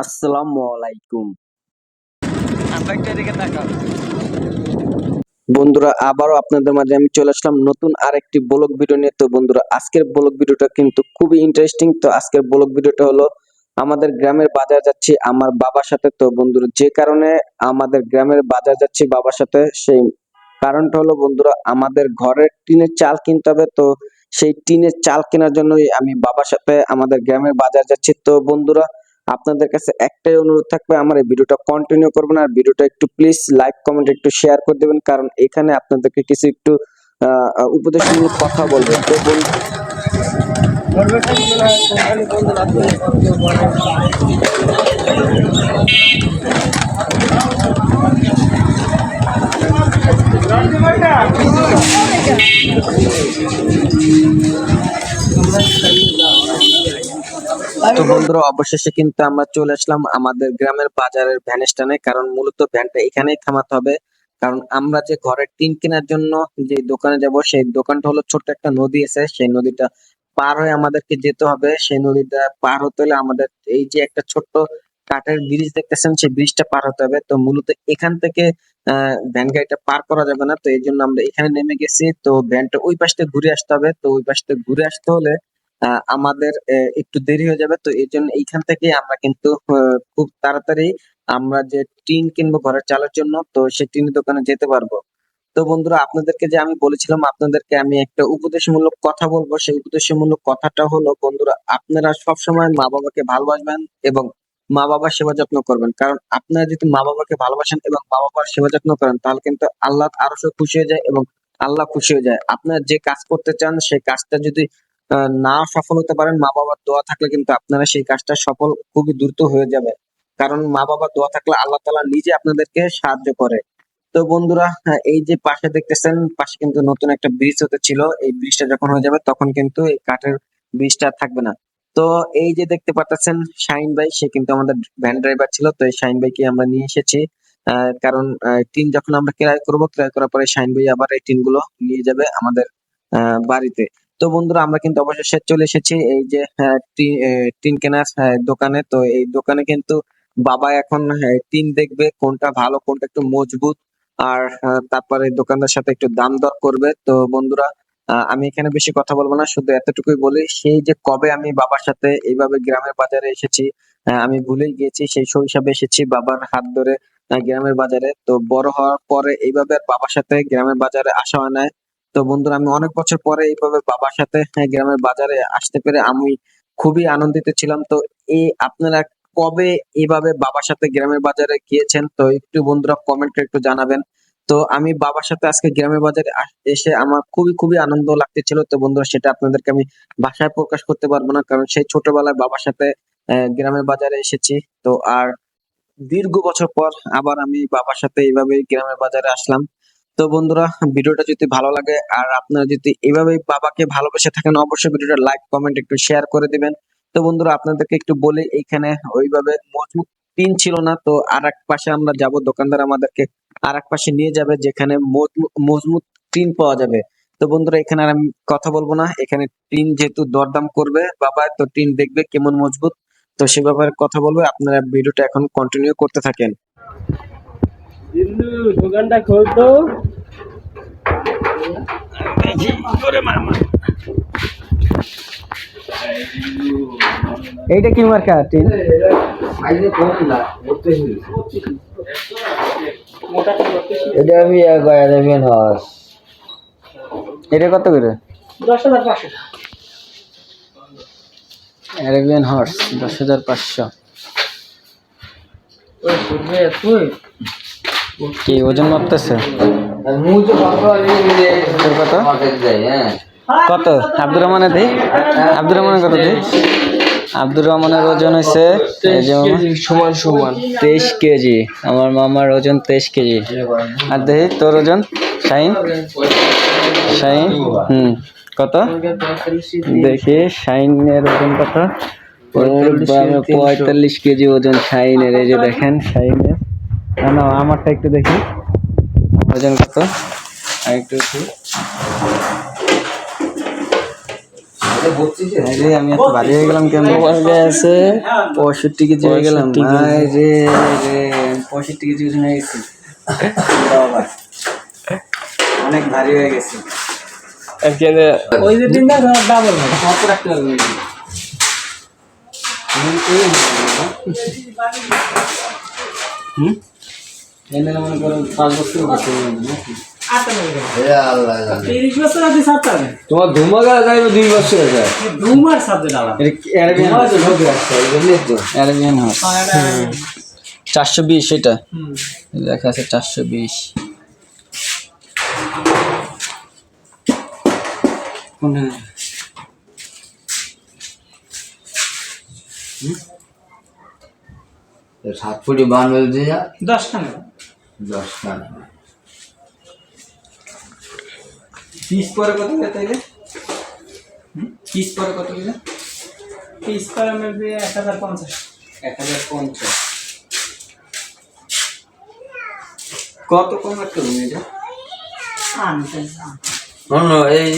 আসসালামু আলাইকুম আবেগটা দিকে তাকাও। বন্ধুরা আবারও আপনাদের মাঝে আমি চলে আসলাম নতুন আরেকটি ব্লগ ভিডিও নিয়ে। তো বন্ধুরা আজকের ব্লগ ভিডিওটা কিন্তু খুবই ইন্টারেস্টিং তো আজকের ব্লগ ভিডিওটা হলো আমাদের গ্রামের বাজার যাচ্ছি আমার বাবার সাথে। তো বন্ধুরা যে কারণে আমাদের গ্রামের বাজার যাচ্ছি বাবার সাথে সেই কারণটা হলো বন্ধুরা আমাদের ঘরের টিনের চাল কিনতে হবে। তো সেই টিনের চাল কেনার জন্যই আমি বাবার সাথে আমাদের গ্রামের বাজার যাচ্ছি। তো বন্ধুরা আপনাদের কাছে একটাই অনুরোধ থাকবে, আমার এই ভিডিওটা কন্টিনিউ করবেন আর ভিডিওটা একটু প্লিজ লাইক কমেন্ট একটু শেয়ার করে দেবেন, কারণ এখানে আপনাদেরকে কিছু একটু উপদেশমূলক কথা বলব। তো বন্ধু তো বন্ধুরা অবশেষে কিন্তু আমরা চলে আসলাম আমাদের গ্রামের বাজারের ভ্যান স্ট্যান্ডে কারণ মূলত ভ্যানটা এখানেই থামাতে হবে। কারণ আমরা যে ঘরের টিন কেনার জন্য যে দোকানে যাব সেই দোকানটা হলো ছোট্ট একটা নদী আছে। সেই নদীটা পার হয়ে আমাদেরকে যেতে হবে। সেই নদীটা পার হতে হলে আমাদের এই যে একটা ছোট্ট কাঠের ব্রিজ দেখতেছেন সেই ব্রিজটা পার হতে হবে। তো মূলত এখান থেকে আহ ভ্যান গাড়িটা পার করা যাবে না। তো এই জন্য আমরা এখানে নেমে গেছি। তো ভ্যানটা ওই পাশ থেকে ঘুরে আসতে হবে। তো ওই পাশ থেকে ঘুরে আসতে হলে আমাদের একটু দেরি হয়ে যাবে, তো এই জন্য এইখান থেকে আমরা কিন্তু খুব তাড়াতাড়ি আমরা যে টিন কিনবো ঘরের চালের জন্য, তো সেই টিনের দোকানে যেতে পারব। তো বন্ধুরা, আপনাদেরকে যে আমি বলেছিলাম, আপনাদেরকে আমি একটা উপদেশমূলক কথা বলব, সেই উপদেশমূলক কথাটা হলো, বন্ধুরা, আপনারা সবসময় মা বাবাকে ভালোবাসবেন এবং মা বাবার সেবা যত্ন করবেন। কারণ আপনারা যদি মা বাবাকে ভালোবাসেন এবং মা বাবার সেবা যত্ন করেন, তাহলে কিন্তু আল্লাহ আরও খুশি হয়ে যায় এবং আল্লাহ খুশি হয়ে যায়। আপনারা যে কাজ করতে চান, সেই কাজটা যদি না সফল হতে পারেন মা বাবার দোয়া থাকলে কিন্তু আপনারা সেই কাজটা সফল খুবই দ্রুত হয়ে যাবে। কারণ মা বাবার দোয়া থাকলে আল্লাহ তাআলা নিজে আপনাদেরকে সাহায্য করে। তো বন্ধুরা এই যে পাশে দেখতেছেন, পাশে কিন্তু নতুন একটা ব্রিজ হতে ছিল। এই ব্রিজটা যখন হয়ে যাবে, তখন কিন্তু এই কাঠের ব্রিজটা থাকবে না। তো এই যে দেখতে পাচ্ছেন শাহিন ভাই, সে কিন্তু আমাদের ভ্যান ড্রাইভার ছিল। তো এই শাহিন ভাইকে আমরা নিয়ে এসেছি। কারণ টিন যখন আমরা ক্রয় করব, ক্রয় করার পরে শাহিন ভাই আবার এই টিনগুলো নিয়ে যাবে আমাদের বাড়িতে। তো বন্ধুরা আমরা কিন্তু অবশেষে চলে এসেছি এই যে আহ, টিন কেনার দোকানে। তো এই দোকানে কিন্তু বাবা এখন আহ, টিন দেখবে কোনটা ভালো কোনটা একটু মজবুত। আর তারপরে দোকানদার সাথে একটু দাম দর করবে। তো বন্ধুরা আমি এখানে বেশি কথা বলব না শুধু এতটুকুই বলি সেই যে কবে আমি বাবার সাথে এইভাবে গ্রামের বাজারে এসেছি আমি ভুলেই গিয়েছি সেই শৈশবে এসেছি বাবার হাত ধরে গ্রামের বাজারে। তো বড় হওয়ার পরে এইভাবে বাবার সাথে গ্রামের বাজারে আসা হয় না। তো বন্ধুরা, আমি অনেক বছর পরে এইভাবে বাবার সাথে গ্রামের বাজারে আসতে পেরে আমি খুবই আনন্দিত ছিলাম। তো এই আপনারা কবে এইভাবে বাবার সাথে গ্রামের বাজারে গিয়েছেন? তো একটু বন্ধুরা কমেন্ট একটু জানাবেন। তো আমি বাবার সাথে আজকে গ্রামের বাজারে এসে আমার খুবই খুবই আনন্দ লাগতেছিল। তো বন্ধুরা, সেটা আপনাদেরকে আমি ভাষায় প্রকাশ করতে পারব না, কারণ সেই ছোটবেলায় বাবার সাথে গ্রামের বাজারে এসেছি। তো আর দীর্ঘ বছর পর আবার আমি বাবার সাথে এইভাবে গ্রামের বাজারে আসলাম। তো বন্ধুরা, ভিডিওটা যদি ভালো লাগে আর আপনারা যদি এইভাবে বাবাকে ভালোবেসে থাকেন, অবশ্যই ভিডিওটা লাইক কমেন্ট একটু শেয়ার করে দিবেন। তো বন্ধুরা, আপনাদেরকে একটু বলি এইখানে ওইভাবে মজবুত টিন ছিল না। তো আর এক পাশে আমরা যাব, দোকানদার আমাদেরকে আর এক পাশে নিয়ে যাবে, যেখানে মজবুত টিন পাওয়া যাবে। তো বন্ধুরা, এখানে আর আমি কথা বলব না। এখানে টিন যেহেতু দরদাম করবে, বাবা তো টিন দেখবে কেমন মজবুত। তো সে ব্যাপারে কথা বলবে, আপনারা ভিডিওটা এখন কন্টিনিউ করতে থাকেন। দোকানটা খোল তো। এইটা কি মার্কা, টিন? এটা আমি অ্যারাবিয়ান হর্স এটা কত করে? দশ হাজার পাঁচশো। অ্যারাবিয়ান হর্স দশ হাজার পাঁচশো কি ওজন মাপতেছে? কত? কত? আব্দুর রহমানের দিই? আব্দুর রহমানের কত দিই? আব্দুর রহমানের ওজন হয়েছে সমান সমান তেইশ কেজি। আমার মামার ওজন তেইশ কেজি। আর দেখি তোর ওজন? শাহিন? শাহিন? হুম। কত? দেখি শাইনের ওজন কত? পঁয়তাল্লিশ কেজি ওজন শাইনের এই যে দেখেন শাইনের না না আমারটা একটু দেখি। ওজন কত? আর একটু আমি এত ভারী হয়ে গেলাম কেন? আছে পঁয়ষট্টি কেজি হয়ে গেলাম। ভাই রে রে পঁয়ষট্টি কেজি ওজন হয়ে গেছি। অনেক ভারী হয়ে গেছে। ওই যে তিনটা ডাবল রাখতে পারব হুম, মনে পাঁচ বছর বছর তোমার ধুমাগা যাইবে দুই বছর যায়? সাবজেক্ট অ্যারাবিয়ান হর্স চারশো বিশ এটা? হুম। লেখা আছে চারশো বিশ। সাত ফুটি বান দশ খানা। দশ পিস পরে কত করে তাইলে পিস পরে কত করে পিস করে মেবি এক হাজার পঞ্চাশ। এক হাজার পঞ্চাশ। কত কম একটা রুম এটা? এই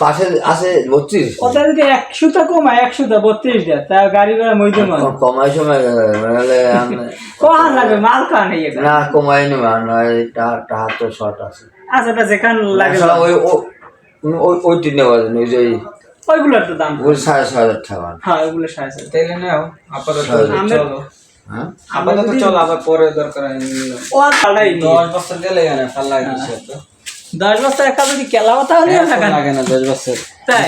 পাশে আছে বত্রিশ? ওটা যদি একশোটা কমায় একশোটা বত্রিশ দেয়। তা গাড়ি ভাড়া মানে কমাই সময় আমি- লাগবে মাল খাওয়া নেই এটা না কমাই নয় টাহার তো শর্ট আছে। আচ্ছা এটা যেখান লাগে ওই ওই ওই তিনে ওই যে ওইগুলোর তো দাম। ওই সাড়ে ছয় হাজার টাকা। হ্যাঁ ওইগুলো সাড়ে চার তাইলে নাও আপাতত চলো। হ্যাঁ? আপাতত চলো আবার পরে দরকার ও নি। দশ বছর গেলে না ফাল্লা তো? দশ বছর একা যদি কেলাও তাহলে লাগে না দশ বছর।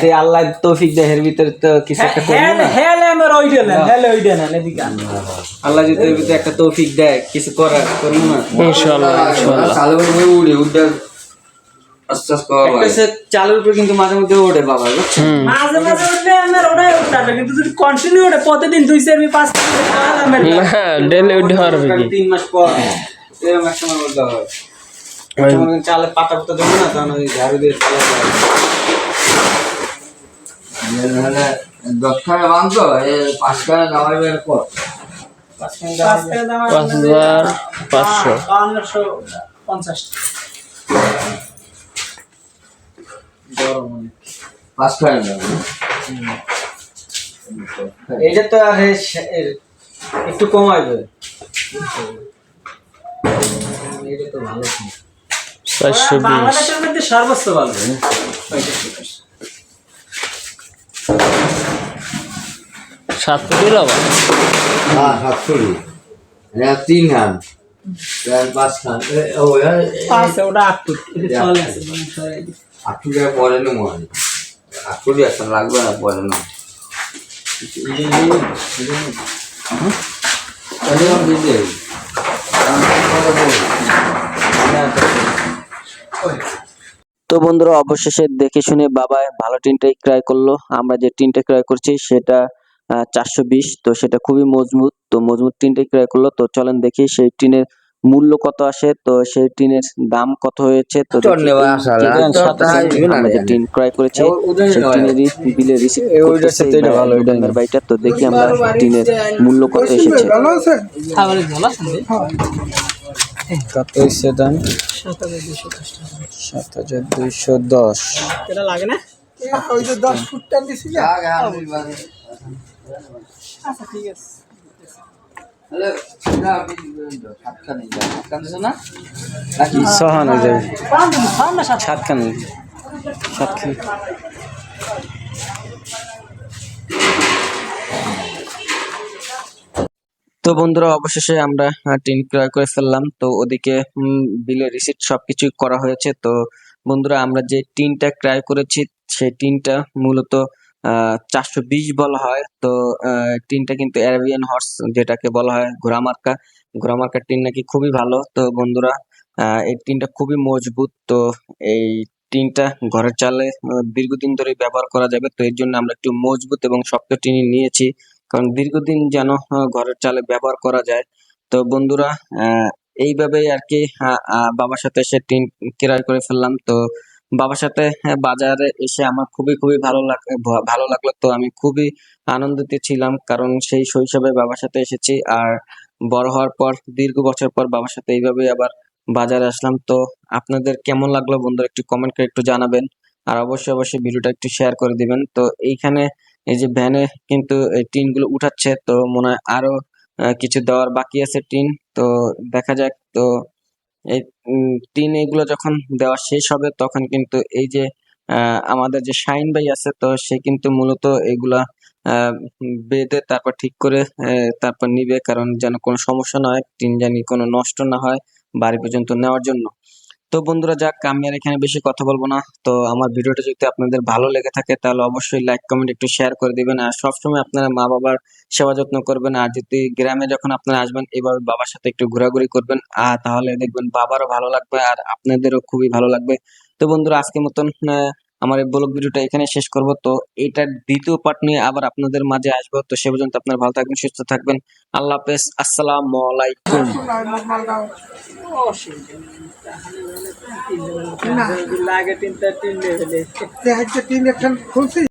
সেই আল্লাহ তৌফিক দেয় এর ভিতরে তো কিছু একটা করব হ্যাঁ না। হ্যাঁ আমার ওই দেন হ্যাঁ ওই দেন এদিকে আল্লাহ যদি এর ভিতরে একটা তৌফিক দেয় কিছু করার করব না। চালু করে উড়ে উঠে আস্তে আস্তে করা একটা সে কিন্তু মাঝে মধ্যে ওঠে বাবা মাঝে মাঝে উঠলে আমার ওটাই উঠতে কিন্তু যদি কন্টিনিউ ওঠে প্রতিদিন দুই চার পাঁচ আমার ডেলি উঠে পারবে তিন মাস পর এরকম এক সময় বলতে হবে চালে পাতা পাতা দেবো না তখন ওই ঝাড়ু দিয়ে চালা দশখানে বাঁধতো পাঁচখানে নামাইবার পর পাঁচ পাঁচ হাজার পাঁচশো। পঞ্চাশ। পাঁচখানে নামাই তো আর একটু কমাইবে। এটা তো ভালো। বাংলাদেশের মধ্যে সর্বোচ্চ ভালো। সাত ফুটির আবার হ্যাঁ সাতশোটি এটা তিন খান। পাঁচ ও ওটা টাকা পরে একটা লাগবে না পরে। তো বন্ধুরা অবশেষে দেখে শুনে বাবা ভালো টিনটাই ক্রয় করল। আমরা যে টিনটা ক্রয় করছি সেটা চারশো বিশ তো সেটা খুবই মজবুত। তো মজবুত টিনটাই ক্রয় করল। তো চলেন দেখি সেই টিনের মূল্য কত আসে। তো সেই টিনের দাম কত হয়েছে? তো টিন ক্রয় করেছি। সেই টিনেরই বিলে রিসিপ্ট তো দেখি আমরা টিনের মূল্য কত এসেছে। কত দাম? সাত হাজার দুইশো দশ। লাগে না? না, সহান হয়ে যাবে। সাতখান সাতখান তো বন্ধুরা অবশেষে আমরা টিন ক্রয় করে ফেললাম। তো ওদিকে বিলের রিসিপ্ট সবকিছু করা হয়েছে। তো বন্ধুরা আমরা যে টিনটা ক্রয় করেছি সেই টিনটা মূলত চারশো বিশ বলা হয়। তো টিনটা কিন্তু অ্যারাবিয়ান হর্স যেটাকে বলা হয় ঘোড়ামার্কা ঘোড়ামার্কার টিন নাকি খুবই ভালো। তো, বন্ধুরা এই টিনটা খুবই মজবুত। তো, এই টিনটা ঘরের চালে দীর্ঘদিন ধরে ব্যবহার করা যাবে। তো, এর জন্য আমরা একটু মজবুত এবং শক্ত টিন নিয়েছি। কারণ দীর্ঘদিন যেন ঘরের চালে ব্যবহার করা যায়। তো, বন্ধুরা এইভাবেই আর কি বাবার সাথে এসে টিন ক্রয় করে ফেললাম। তো বাবার সাথে হ্যাঁ, বাজারে এসে আমার খুবই খুবই ভালো লাগ ভালো লাগল। তো আমি খুবই আনন্দিত ছিলাম কারণ সেই শৈশবে বাবার সাথে এসেছি। আর বড় হওয়ার পর দীর্ঘ বছর পর বাবার সাথে এইভাবে আবার বাজারে আসলাম। তো আপনাদের কেমন লাগল বন্ধুরা একটু কমেন্ট করে একটু জানাবেন। আর অবশ্যই অবশ্যই ভিডিওটা একটু শেয়ার করে দিবেন। তো এইখানে এই যে ভ্যানে কিন্তু টিনগুলো উঠাচ্ছে। তো মনে হয় আরও কিছু দেওয়ার বাকি আছে টিন। তো দেখা যাক। তো এই উম, টিন এগুলো যখন দেওয়া শেষ হবে তখন কিন্তু এই যে আমাদের যে শাইন ভাই আছে তো সে কিন্তু মূলত এগুলা বেঁধে তারপর ঠিক করে তারপর নিবে। কারণ যেন কোনো সমস্যা না হয় টিন জানি কোনো নষ্ট না হয় বাড়ি পর্যন্ত নেওয়ার জন্য। তো বন্ধুরা যাক, আমি আর এখানে বেশি কথা বলব না। তো আমার ভিডিওটা যদি আপনাদের ভালো লেগে থাকে, তাহলে অবশ্যই লাইক কমেন্ট একটু শেয়ার করে দিবেন। আর সবসময় আপনারা মা বাবার সেবা যত্ন করবেন। আর যদি গ্রামে যখন আপনারা আসবেন এবার বাবার সাথে একটু ঘোরাঘুরি করবেন। আর তাহলে দেখবেন বাবারও ভালো লাগবে, আর আপনাদেরও খুবই ভালো লাগবে। তো বন্ধুরা, আজকের মতন আমার এই ব্লগ ভিডিওটা এখানে শেষ করব। তো এটা দ্বিতীয় পার্ট নিয়ে আবার আপনাদের মাঝে আসব। তো সে পর্যন্ত আপনারা ভালো থাকবেন সুস্থ থাকবেন। আল্লাহ হাফেজ। আসসালাম আলাইকুম। তিনটা তিন খুলছি।